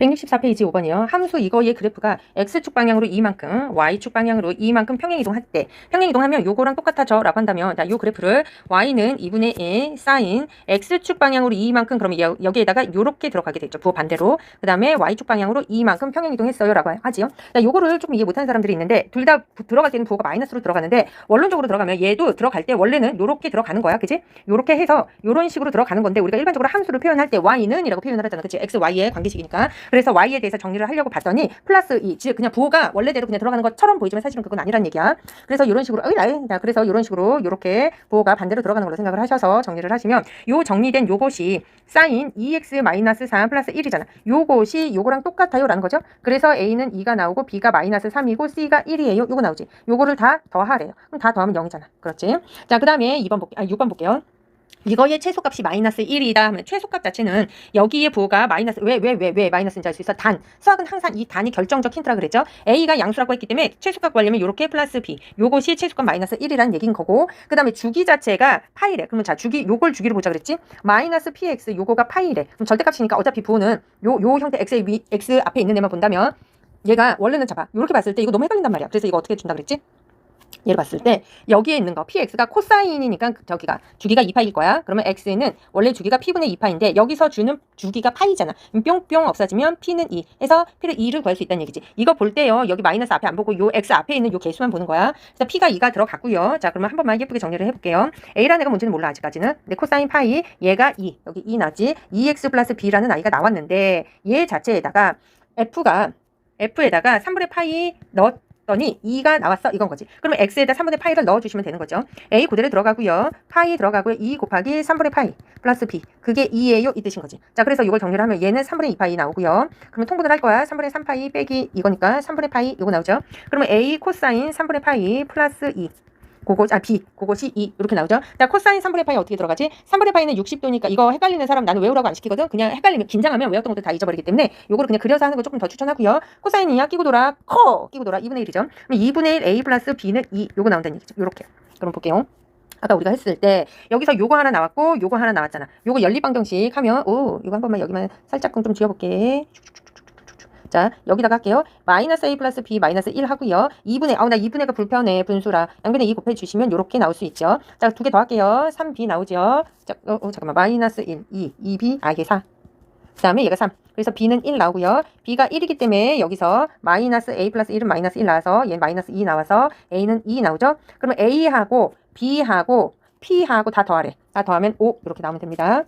164페이지 5번이요. 함수 이거의 그래프가 x축 방향으로 이만큼, y축 방향으로 이만큼 평행 이동할 때 평행 이동하면 요거랑 똑같아져 라고 한다면 자, 요 그래프를 y는 2분의 1 사인 x축 방향으로 이만큼 그러면 여, 여기에다가 요렇게 들어가게 되죠. 부호 반대로. 그 다음에 y축 방향으로 이만큼 평행 이동했어요 라고 하지요. 자, 요거를 조금 이해 못하는 사람들이 있는데 둘 다 들어갈 때는 부호가 마이너스로 들어가는데 원론적으로 들어가면 얘도 들어갈 때 원래는 요렇게 들어가는 거야. 그지? 요렇게 해서 요런 식으로 들어가는 건데 우리가 일반적으로 함수를 표현할 때 y는 이라고 표현을 하잖아. 그치? x, y의 관계식이니까. 그래서 y에 대해서 정리를 하려고 봤더니 플러스 2, 즉 그냥 부호가 원래대로 그냥 들어가는 것처럼 보이지만 사실은 그건 아니란 얘기야. 그래서 이런 식으로 어이 나이 자 그래서 이런 식으로 이렇게 부호가 반대로 들어가는 걸로 생각을 하셔서 정리를 하시면 요 정리된 요것이 사인 2x 마이너스 3 플러스 1이잖아. 요것이 요거랑 똑같아요라는 거죠. 그래서 a는 2가 나오고 b가 마이너스 3이고 c가 1이에요. 요거 나오지. 요거를 다 더하래요. 그럼 다 더하면 0이잖아. 그렇지? 자 그다음에 2번 볼게. 아 6번 볼게요. 이거의 최소값이 마이너스 1이다 하면 최소값 자체는 여기에 부호가 마이너스 왜 왜 왜 왜 마이너스인지 알 수 있어? 단. 수학은 항상 이 단이 결정적 힌트라 그랬죠? A가 양수라고 했기 때문에 최소값 구하려면 이렇게 플러스 b. 요것이 최소값 마이너스 1이라는 얘기인 거고 그 다음에 주기 자체가 파이래. 그러면 자 주기 요걸 주기로 보자 그랬지? 마이너스 px 요거가 파이래. 그럼 절대값이니까 어차피 부호는 요 요 형태 x의 위 x 앞에 있는 애만 본다면 얘가 원래는 잡아. 요렇게 봤을 때 이거 너무 헷갈린단 말이야. 그래서 이거 어떻게 준다 그랬지 얘를 봤을 때 여기에 있는 거 px가 코사인이니까 그 저기가 주기가 2파일 거야. 그러면 x는 원래 주기가 p분의 2파인데 여기서 주는 주기가 파이잖아. 뿅뿅 없어지면 p는 2 해서 p를 2를 구할 수 있다는 얘기지. 이거 볼 때요. 여기 마이너스 앞에 안 보고 요 x 앞에 있는 요 개수만 보는 거야. 그래서 p가 2가 들어갔고요. 자 그러면 한 번만 예쁘게 정리를 해볼게요. a라는 애가 뭔지는 몰라 아직까지는. 근데 코사인 파이 얘가 2 여기 2 나지. 2x 플러스 b라는 아이가 나왔는데 얘 자체에다가 f가 f에다가 3분의 파이 넣 더니 2가 나왔어 이건 거지. 그러면 x에다 3분의 파이를 넣어주시면 되는 거죠. a 그대로 들어가고요. 파이 들어가고요. 2 곱하기 3분의 파이 플러스 b 그게 2예요 이 뜻인 거지. 자 그래서 이걸 정리를 하면 얘는 3분의 2파이 나오고요. 그러면 통분을 할 거야. 3분의 3파이 빼기 이거니까 3분의 파이 이거 나오죠. 그러면 a 코사인 3분의 파이 플러스 2 그거 아 b 그것이 2 이렇게 나오죠. 자 코사인 3분의 파이 어떻게 들어가지? 3분의 파이는 60도니까 이거 헷갈리는 사람 나는 외우라고 안 시키거든. 그냥 헷갈리면 긴장하면 외웠던 것들 다 잊어버리기 때문에 요거를 그냥 그려서 하는 거 조금 더 추천하고요. 코사인 2야 끼고 돌아 커 끼고 돌아 2분의 1이죠. 그럼 2분의 1 a 플러스 b는 2 요거 나온다는 얘기죠. 요렇게. 그럼 볼게요. 아까 우리가 했을 때 여기서 요거 하나 나왔고 요거 하나 나왔잖아. 요거 연립 방정식 하면 오 이거 한 번만 여기만 살짝 좀 지워볼게. 자 여기다가 할게요. 마이너스 a 플러스 b 마이너스 1 하고요. 2분의 아우 나 2분의가 불편해 분수라 양변에 2 곱해 주시면 요렇게 나올 수 있죠. 자 두 개 더 할게요. 3b 나오죠. 자 어, 어, 잠깐만 마이너스 1 2 2b 아 이게 4. 그 다음에 얘가 3. 그래서 b는 1 나오고요. b가 1이기 때문에 여기서 마이너스 a 플러스 1은 마이너스 1 나와서 얘는 마이너스 2 나와서 a는 2 나오죠. 그러면 a하고 b하고 p하고 다 더하래. 다 더하면 5 이렇게 나오면 됩니다.